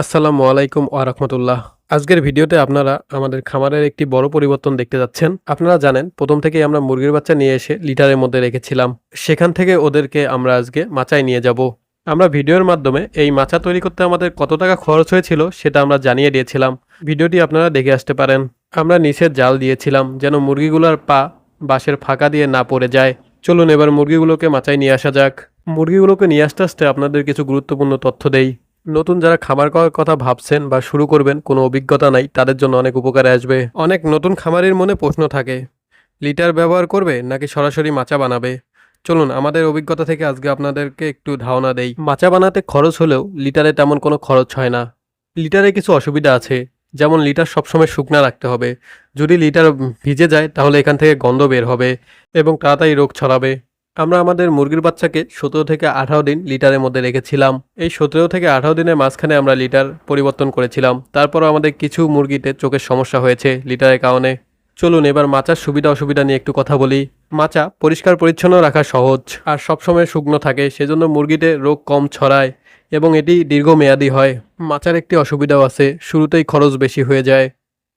আসসালামু আলাইকুম রাহমাতুল্লাহ। আজকের ভিডিওতে আপনারা আমাদের খামারের একটি বড় পরিবর্তন দেখতে যাচ্ছেন। আপনারা জানেন, প্রথম থেকেই আমরা মুরগির বাচ্চা নিয়ে এসে লিটারের মধ্যে রেখেছিলাম। সেখান থেকে ওদেরকে আমরা আজকে মাচায় নিয়ে যাব। আমরা ভিডিওর মাধ্যমে এই মাচা তৈরি করতে আমাদের কত টাকা খরচ হয়েছিল সেটা আমরা জানিয়ে দিয়েছিলাম। ভিডিওটি আপনারা দেখে আসতে পারেন। আমরা নিচের জাল দিয়েছিলাম যেন মুরগিগুলোর পা বাঁশের ফাঁকা দিয়ে না পড়ে যায়। চলুন এবার মুরগিগুলোকে মাচায় নিয়ে আসা যাক। মুরগিগুলোকে নিয়ে আসতে আসতে আপনাদের কিছু গুরুত্বপূর্ণ তথ্য দেই। নতুন যারা খামার করার কথা ভাবছেন বা শুরু করবেন, কোনো অভিজ্ঞতা নাই, তাদের জন্য অনেক উপকারে আসবে। অনেক নতুন খামারের মনে প্রশ্ন থাকে, লিটার ব্যবহার করবে নাকি সরাসরি মাচা বানাবে? চলুন, আমাদের অভিজ্ঞতা থেকে আজকে আপনাদেরকে একটু ধারণা দেই। মাচা বানাতে খরচ হলেও লিটারে তেমন কোনো খরচ হয় না। লিটারে কিছু অসুবিধা আছে, যেমন লিটার সবসময় শুকনা রাখতে হবে। যদি লিটার ভিজে যায়, তাহলে এখান থেকে গন্ধ বের হবে এবং তাড়াতাড়ি রোগ ছড়াবে। আমরা আমাদের মুরগির বাচ্চাকে সতেরো থেকে আঠারো দিন লিটারের মধ্যে রেখেছিলাম। এই সতেরো থেকে আঠারো দিনের মাঝখানে আমরা লিটার পরিবর্তন করেছিলাম। তারপরও আমাদের কিছু মুরগিতে চোখের সমস্যা হয়েছে লিটারের কারণে। চলুন এবার মাচার সুবিধা অসুবিধা নিয়ে একটু কথা বলি। মাচা পরিষ্কার পরিচ্ছন্ন রাখা সহজ আর সবসময় শুকনো থাকে, সেজন্য মুরগিতে রোগ কম ছড়ায় এবং এটি দীর্ঘমেয়াদী হয়। মাচার একটি অসুবিধাও আছে, শুরুতেই খরচ বেশি হয়ে যায়।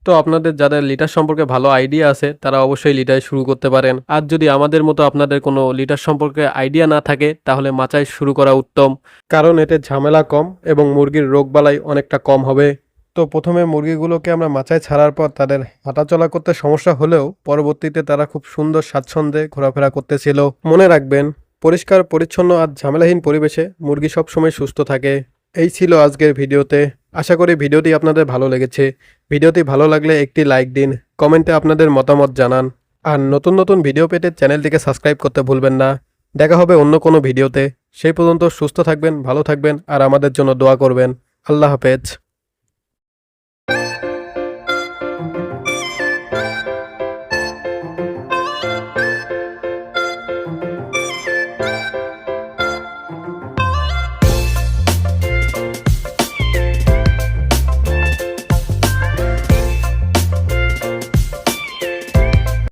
তো আপনাদের যাদের লিটার সম্পর্কে ভালো আইডিয়া আছে, তারা অবশ্যই লিটার শুরু করতে পারেন। আর যদি আমাদের মতো আপনাদের কোনো লিটার সম্পর্কে আইডিয়া না থাকে, তাহলে মাচায় শুরু করা উত্তম। কারণ এতে ঝামেলা কম এবং মুরগির রোগবালাই অনেকটা কম হবে। তো প্রথমে মুরগিগুলোকে আমরা মাচায় ছাড়ার পর তাদের হাঁটাচলা করতে সমস্যা হলেও পরবর্তীতে তারা খুব সুন্দর স্বাচ্ছন্দ্যে ঘোরাফেরা করতেছিল। মনে রাখবেন, পরিষ্কার, পরিচ্ছন্ন আর ঝামেলাহীন পরিবেশে মুরগি সবসময় সুস্থ থাকে। এই ছিল আজকের ভিডিওতে। আশা করি ভিডিওটি আপনাদের ভালো লেগেছে। ভিডিওটি ভালো লাগলে একটি লাইক দিন, কমেন্টে আপনাদের মতামত জানান। আর নতুন নতুন ভিডিও পেতে চ্যানেলটিকে সাবস্ক্রাইব করতে ভুলবেন না। দেখা হবে অন্য কোনো ভিডিওতে। সেই পর্যন্ত সুস্থ থাকবেন, ভালো থাকবেন, আর আমাদের জন্য দোয়া করবেন। আল্লাহ হাফেজ।